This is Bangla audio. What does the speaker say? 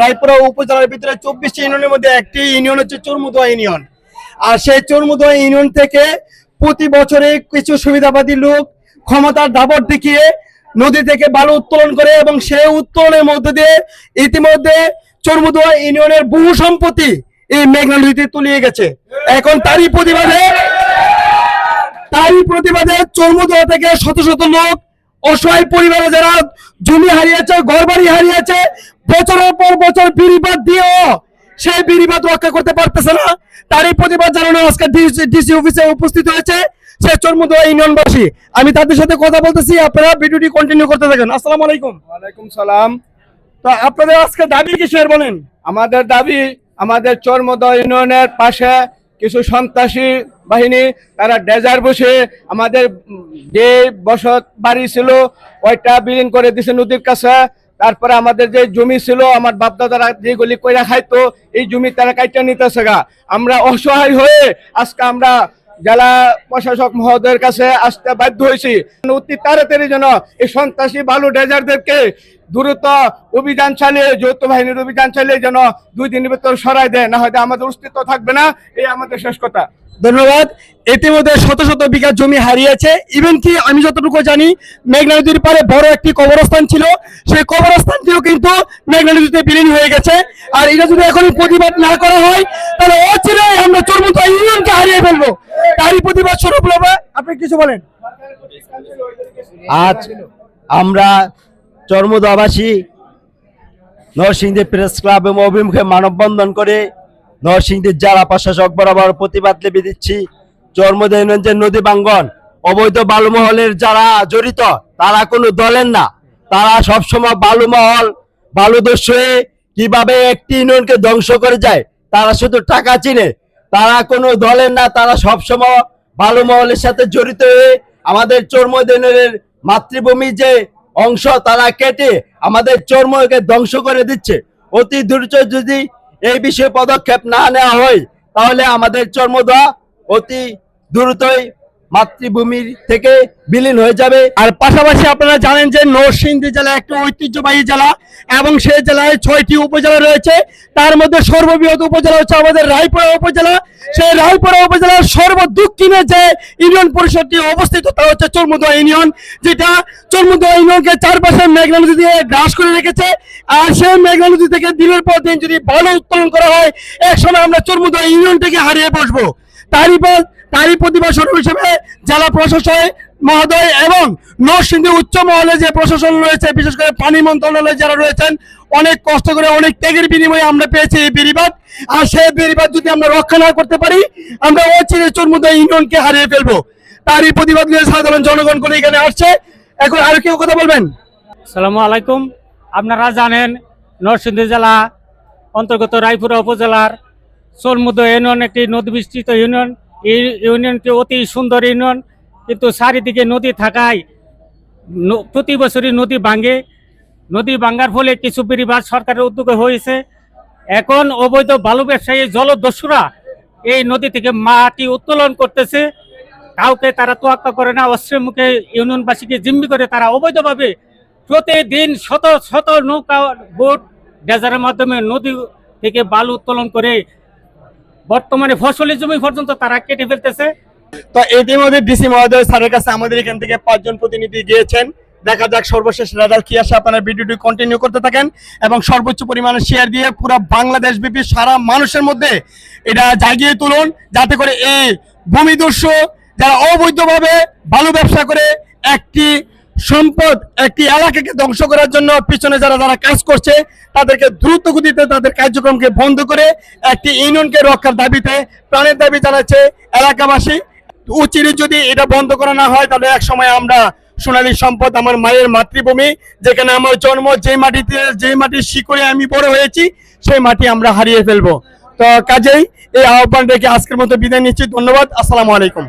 রায়পুরা উপজেলার ভিতরে চব্বিশটি ইউনিয়নের মধ্যে একটি ইউনিয়ন হচ্ছে চরমুদোয়া ইউনিয়ন। আর সেই চরমুদোয়া ইউনিয়ন থেকে প্রতি বছরে কিছু সুবিধাবাদী লোক ক্ষমতার দাবর দেখিয়ে নদী থেকে বালু উত্তোলন করে এবং সেই উত্তোলনের মধ্যে দিয়ে ইতিমধ্যে চরমুদোয়া ইউনিয়নের বহু সম্পত্তি এই মেঘনা নদীতে তলিয়ে গেছে। এখন তারই প্রতিবাদে তারই প্রতিবাদে চর্মদোয়া থেকে শত শত লোক অসহায় পরিবারে যারা জমি হারিয়েছে ঘর বাড়ি হারিয়েছে বছরের পর বছর বিড়িবাদ দিয়েও সেই বিড়িবাদ রক্ষা করতে পারতেছে না। তারই প্রতিবাদ জানানো আজকে ডিসি অফিসে উপস্থিত হয়েছে সে চর্মদোয়া ইউনিয়নবাসী। আমি তাদের সাথে কথা বলতেছি আপনারা ভিডিওটি কন্টিনিউ করতে থাকেন। আসসালামু আলাইকুম। ওয়ালাইকুম সালাম। তো আপনাদের আজকে দাবি কিসের বলেন? আমাদের দাবি আমাদের চর্মদয় ইউনিয়নের পাশে কিছু সন্ত্রাসী বাহিনী, তারা ডেজার বসে আমাদের যে বসত বাড়ি ছিল, ওইটা বিলীন করে দিছে নদীর কাছে। তারপরে আমাদের যে জমি ছিল, আমার বাপদাদারা যেগুলি কইরা খাইতো, এই জমি তারা কাইটা নিতেছে গা। আমরা অসহায় হয়ে আজকে আমরা জেলা প্রশাসক মহোদয়ের কাছে আসতে বাধ্য হয়েছি। অতি তাড়াতাড়ি যেন এই সন্ত্রাসী বালু ডেজারদেরকে দ্রুত অভিযান চালিয়ে, যৌথ বাহিনীর অভিযান চালিয়ে যেন দুই দিনের ভিতর সরাই দেয়, না হয়তো আমাদের অস্তিত্ব থাকবে না, এই আমাদের শেষ কথা। ধন্যবাদ। ইতিমধ্যে শত শত বিঘা জমি হারিয়েছে। ইভেন কি আমি যতটুকু জানি, মেঘনা নদীর পারে বড় একটি কবরস্থান ছিল। সেই কবরস্থানটিও কিন্তু মেঘনা নদীতে বিলীন হয়ে গেছে। আর এটা যদি এখন প্রতিবাদ না করা হয়, তাহলে অচিরেই আমরা চর্মতা ইউনিয়নকে হারিয়ে ফেলব। তারই প্রতিবাদ স্বরূপ আপনি কিছু বলেন। আজ আমরা চর্মদাবাসী নরসিংদী প্রেস ক্লাব এবং অভিমুখে মানববন্ধন করে নরসিংদীর জেলা প্রশাসক বরাবর প্রতিবাদ লেবে দিচ্ছি। চর্মদৈনন্দ নদী বাঙ্গন অবৈধ বালুমহলের যারা জড়িত, তারা কোনো দলের না। তারা সবসময় বালুমহল, বালুদস্যু কীভাবে একটি ইউনিয়নকে ধ্বংস করে যায়, তারা শুধু টাকা চিনে। তারা কোনো দলের না, তারা সবসময় মহলের সাথে জড়িত হয়ে আমাদের চর্মদিনের মাতৃভূমি যে অংশ, তারা কেটে আমাদের চর্মকে ধ্বংস করে দিচ্ছে। অতি দ্রুত যদি এই বিষয়ে পদক্ষেপ না নেওয়া হয়, তাহলে আমাদের চর্মদা অতি দ্রুতই মাতৃভূমির থেকে বিলীন হয়ে যাবে। আর পাশাপাশি আপনারা জানেন যে নরসিংদী জেলা একটা ঐতিহ্যবাহী জেলা এবং সেই জেলায় ছয়টি উপজেলা রয়েছে। তার মধ্যে সর্ববৃহৎ উপজেলা হচ্ছে আমাদের রায়পুরা উপজেলা। সেই রায়পুরা উপজেলার সর্বদক্ষিণে যে ইউনিয়ন পরিষদটি অবস্থিত, তা হচ্ছে চর্মদোয়া ইউনিয়ন, যেটা চর্মদোয়া ইউনিয়নকে চারপাশে মেঘনা নদী দিয়ে গ্রাস করে রেখেছে। আর সেই মেঘনা নদী থেকে দিনের পর দিন যদি ভালো উত্তোলন করা হয়, এক সময় আমরা চর্মদোয়া ইউনিয়ন থেকে হারিয়ে বসবো। তারই তারই প্রতিভা স্বরূপ হিসেবে জেলা প্রশাসন মহোদয় এবং নরসিংদী উচ্চ মহলে যে প্রশাসন রয়েছে, বিশেষ করে পানি মন্ত্রণালয়ে যারা রয়েছেন, অনেক কষ্ট করে, অনেক ত্যাগের বিনিময়ে আমরা পেয়েছি এই বেড়িবাদ আর সেই বেড়িবাদ যদি আমরা রক্ষা না করতে পারি, আমরা অচিরে চর্মদা ইউনিয়নকে হারিয়ে ফেলব। তারই প্রতিবাদ নিয়ে সাধারণ জনগণ করে এখানে আসছে। এখন আর কেউ কথা বলবেন? সালামু আলাইকুম। আপনারা জানেন, নরসিংদী জেলা অন্তর্গত রায়পুরা উপজেলার সোলমুদ ইউনিয়ন একটি নদী বিস্তৃত ইউনিয়ন। এই ইউনিয়নটি অতি সুন্দর ইউনিয়ন কিন্তু চারিদিকে নদী থাকায় প্রতি বছরই নদী ভাঙে। নদী ভাঙ্গার ফলে কিছু পরিবার সরকারের উদ্যোগে হয়েছে। এখন অবৈধ বালু ব্যবসায়ী জলদস্যুরা এই নদী থেকে মাটি উত্তোলন করতেছে। কাউকে তারা তোয়াক্কা করে না অস্ত্রের মুখে ইউনিয়নবাসীকে জিম্মি করে তারা অবৈধভাবে প্রতিদিন শত শত নৌকা, বোট ডেজারের মাধ্যমে নদী থেকে বালু উত্তোলন করে বর্তমানে ফসলের জমি পর্যন্ত তারা কেটে ফেলতেছে। তো ইতিমধ্যে ডিসি মহোদয় স্যারের কাছে আমাদের এখান থেকে পাঁচজন প্রতিনিধি গিয়েছেন। দেখা যাক সর্বশেষ রেজাল্ট কি আসে। আপনারা ভিডিওটি কন্টিনিউ করতে থাকেন এবং সর্বোচ্চ পরিমাণে শেয়ার দিয়ে পুরো বাংলাদেশ ব্যাপী সারা মানুষের মধ্যে এটা জাগিয়ে তুলুন, যাতে করে এই ভূমিদস্যু যারা অবৈধভাবে বালু ব্যবসা করে একটি সম্পদ একটি এলাকাকে ধ্বংস করার জন্য পিছনে যারা যারা কাজ করছে, তাদেরকে দ্রুত গতিতে তাদের কার্যক্রমকে বন্ধ করে একটি ইউনিয়নকে রক্ষার দাবিতে, প্রাণের দাবি জানাচ্ছে এলাকাবাসী। উচিত যদি এটা বন্ধ করা না হয়, তাহলে এক সময় আমরা সোনালী সম্পদ আমার মায়ের মাতৃভূমি, যেখানে আমার জন্ম, যে মাটিতে, যে মাটির শিকড়ে আমি বড় হয়েছি, সেই মাটি আমরা হারিয়ে ফেলব। তো কাজেই এই আহ্বান রেখে আজকের মতো বিদায় নিচ্ছি। ধন্যবাদ। আসসালামু আলাইকুম।